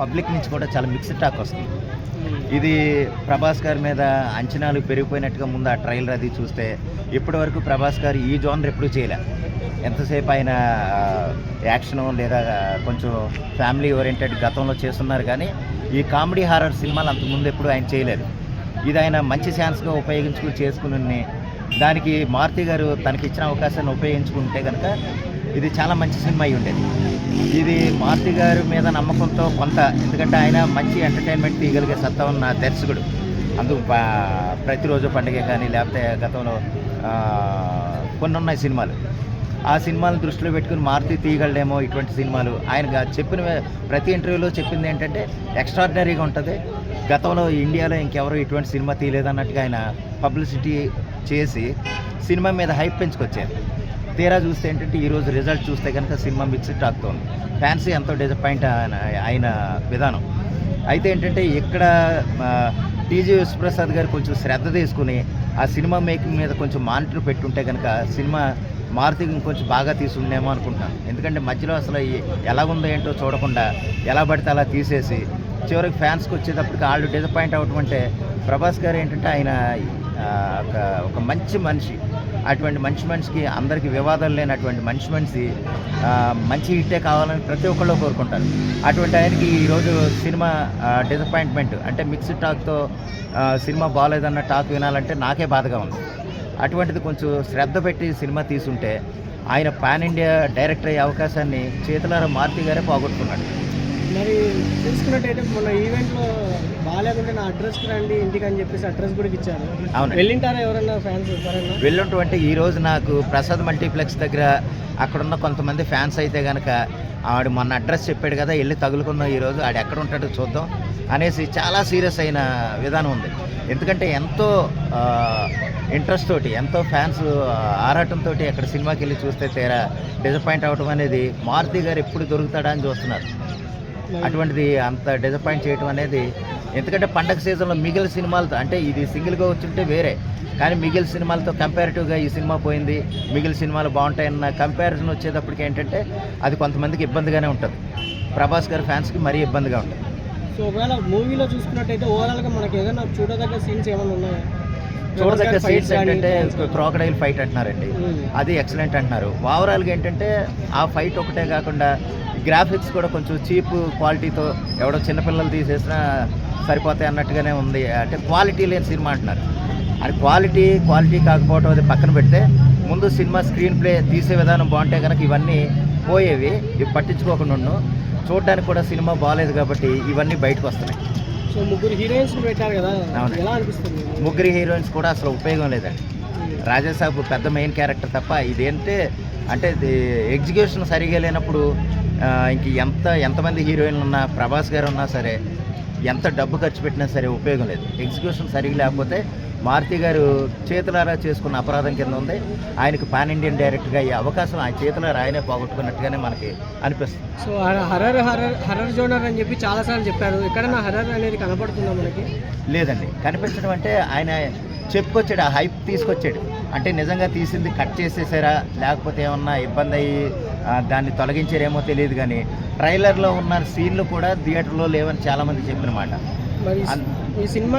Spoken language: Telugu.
పబ్లిక్ నుంచి కూడా చాలా మిక్స్డ్ టాక్ వస్తుంది. ఇది ప్రభాస్ గారి మీద అంచనాలు పెరిగిపోయినట్టుగా ముందు ఆ ట్రైలర్ అది చూస్తే ఇప్పటి వరకు ప్రభాస్ గారు ఈ జోనర్ ఎప్పుడూ చేయలే. ఎంతసేపు ఆయన యాక్షన్ లేదా కొంచెం ఫ్యామిలీ ఓరియంటెడ్ గతంలో చేస్తున్నారు కానీ ఈ కామెడీ హారర్ సినిమాలు అంతకుముందు ఎప్పుడు ఆయన చేయలేదు. ఇది ఆయన మంచి ఛాన్స్గా ఉపయోగించుకుని చేసుకుని దానికి మారుతి గారు తనకి ఇచ్చిన అవకాశాన్ని ఉపయోగించుకుంటే కనుక ఇది చాలా మంచి సినిమా అయి ఉండేది. ఇది మారుతి గారి మీద నమ్మకంతో కొంత ఎందుకంటే ఆయన మంచి ఎంటర్టైన్మెంట్ తీయగలిగే సత్తా ఉన్న దర్శకుడు. అందుకు ప్రతిరోజు పండుగ కానీ లేకపోతే గతంలో కొన్ని ఉన్నాయి సినిమాలు. ఆ సినిమాలను దృష్టిలో పెట్టుకుని మారుతి తీయగలడేమో ఇటువంటి సినిమాలు. ఆయన చెప్పిన ప్రతి ఇంటర్వ్యూలో చెప్పింది ఏంటంటే ఎక్స్ట్రాడినరీగా ఉంటుంది. గతంలో ఇండియాలో ఇంకెవరో ఇటువంటి సినిమా తీయలేదన్నట్టుగా ఆయన పబ్లిసిటీ చేసి సినిమా మీద హైప్ పెంచుకొచ్చారు. తీరా చూస్తే ఏంటంటే ఈరోజు రిజల్ట్ చూస్తే కనుక సినిమా మిక్స్డ్ టాక్తో ఉంది ఫ్యాన్స్ ఎంతో డిసప్పాయింట్ అయిన విధానం. అయితే ఏంటంటే ఇక్కడ టీజీ విశ్వప్రసాద్ గారు కొంచెం శ్రద్ధ తీసుకుని ఆ సినిమా మేకింగ్ మీద కొంచెం మానిటర్ పెట్టుంటే కనుక సినిమా మారుతి ఇంకొంచెం బాగా తీసుండేమో అనుకుంటున్నాను. ఎందుకంటే మధ్యలో అసలు ఎలా ఉందో ఏంటో చూడకుండా ఎలా పడితే అలా తీసేసి చివరికి ఫ్యాన్స్కి వచ్చేటప్పటికి వాళ్ళు డిసప్పాయింట్ అవ్వటం అంటే ప్రభాస్ గారు ఏంటంటే ఆయన ఒక ఒక మంచి మనిషి. అటువంటి మంచి మనిషికి అందరికీ వివాదాలు లేనటువంటి మంచి మనిషి మంచి హిట్టే కావాలని ప్రతి ఒక్కళ్ళు కోరుకుంటారు. అటువంటి ఆయనకి ఈరోజు సినిమా డిసప్పాయింట్మెంట్ అంటే మిక్స్డ్ టాక్తో సినిమా బాగాలేదన్న టాక్ వినాలంటే నాకే బాధగా ఉంది. అటువంటిది కొంచెం శ్రద్ధ పెట్టి సినిమా తీసుంటే ఆయన పాన్ ఇండియా డైరెక్టర్ అయ్యే అవకాశాన్ని చేతులారా మారుతి గారే పోగొట్టుకున్నాడు. మరి చూసుకున్నట్టయితే మొన్న ఈవెంట్లో బాగాలేకుంటే నా అడ్రస్కి రండి ఇంటికి అని చెప్పేసి అడ్రస్ కూడా ఇచ్చారు. అవును. వెళ్ళింటారా ఎవరన్నా ఫ్యాన్స్ ఎవరన్నా? వెళ్ళుంటువంటి ఈరోజు నాకు ప్రసాద్ మల్టీప్లెక్స్ దగ్గర అక్కడున్న కొంతమంది ఫ్యాన్స్ అయితే కనుక ఆవిడ మొన్న అడ్రస్ చెప్పాడు కదా వెళ్ళి తగులుకుందాం ఈరోజు ఆడు ఎక్కడ ఉంటాడో చూద్దాం అనేసి చాలా సీరియస్ అయిన విధానం ఉంది. ఎందుకంటే ఎంతో ఇంట్రెస్ట్ తోటి ఎంతో ఫ్యాన్స్ ఆరాటంతో అక్కడ సినిమాకి వెళ్ళి చూస్తే తీరా డిసప్పాయింట్ అవ్వడం అనేది మారుతి గారు ఎప్పుడు దొరుకుతాడా అని చూస్తున్నారు. అటువంటిది అంత డిసప్పాయింట్ చేయడం అనేది ఎందుకంటే పండగ సీజన్లో మిగిలిన సినిమాలతో అంటే ఇది సింగిల్గా వచ్చుంటే వేరే కానీ మిగిలిన సినిమాలతో కంపారిటివ్గా ఈ సినిమా పోయింది మిగిలిన సినిమాలు బాగుంటాయన్న కంపారిజన్ వచ్చేటప్పటికి ఏంటంటే అది కొంతమందికి ఇబ్బందిగానే ఉంటుంది. ప్రభాస్ గారి ఫ్యాన్స్కి మరీ ఇబ్బందిగా ఉంటుంది. సో ఒకవేళ మూవీలో చూసుకున్నట్టయితే ఓవరాల్గా మనకి ఏదైనా చూడదగ్గ సీన్స్ ఏమైనా ఉన్నాయా? చూడదగ్గ సీన్స్ ఏంటంటే. క్రాకడైల్ ఫైట్ అంటున్నారండి. అది ఎక్సలెంట్ అంటున్నారు. ఓవరాల్గా ఏంటంటే ఆ ఫైట్ ఒకటే కాకుండా గ్రాఫిక్స్ కూడా కొంచెం చీప్ క్వాలిటీతో ఎవడో చిన్నపిల్లలు తీసేసినా సరిపోతాయి అన్నట్టుగానే ఉంది. అంటే క్వాలిటీ లేని సినిమా అంటున్నారు. అది క్వాలిటీ క్వాలిటీ కాకపోవడం అది పక్కన పెడితే ముందు సినిమా స్క్రీన్ ప్లే తీసే విధానం బాగుంటే కనుక ఇవన్నీ పోయేవి. ఇవి పట్టించుకోకుండా. చూడడానికి కూడా సినిమా బాగాలేదు కాబట్టి ఇవన్నీ బయటకు వస్తున్నాయి. సో ముగ్గురు హీరోయిన్స్ పెట్టారు కదా. అవును. ఎలా అనిపిస్తుంది? ముగ్గురు హీరోయిన్స్ కూడా అసలు ఉపయోగం లేదండి. రాజాసాబు పెద్ద మెయిన్ క్యారెక్టర్ తప్ప ఇదేంటే అంటే ఎగ్జిక్యూషన్ సరిగా లేనప్పుడు ఇంక ఎంత ఎంతమంది హీరోయిన్లు ఉన్నా ప్రభాస్ గారు ఉన్నా సరే ఎంత డబ్బు ఖర్చు పెట్టినా సరే ఉపయోగం లేదు. ఎగ్జిక్యూషన్ సరిగా లేకపోతే మారుతి గారు చేతులారా చేసుకున్న అపరాధం కింద ఉంది. ఆయనకు పాన్ ఇండియన్ డైరెక్టర్గా అయ్యే అవకాశం ఆయన చేతులారా ఆయనే పోగొట్టుకున్నట్టుగానే మనకి అనిపిస్తుంది. So horror horror horror genre అని చెప్పి చాలాసార్లు చెప్పారు. ఎక్కడన్నా హర్రర్ అనేది కనపడుతుందా మనకి? లేదండి. కనిపించడం అంటే ఆయన చెప్పుకొచ్చాడు ఆ హైప్ తీసుకొచ్చాడు. అంటే నిజంగా తీసింది కట్ చేసేసారా? లేకపోతే ఏమన్నా ఇబ్బంది అయ్యి దాన్ని తొలగించారేమో తెలియదు కానీ ట్రైలర్లో ఉన్న సీన్లు కూడా థియేటర్లో లేవని చాలామంది చెప్పిన మాట. మరి అన్- ఈ సినిమా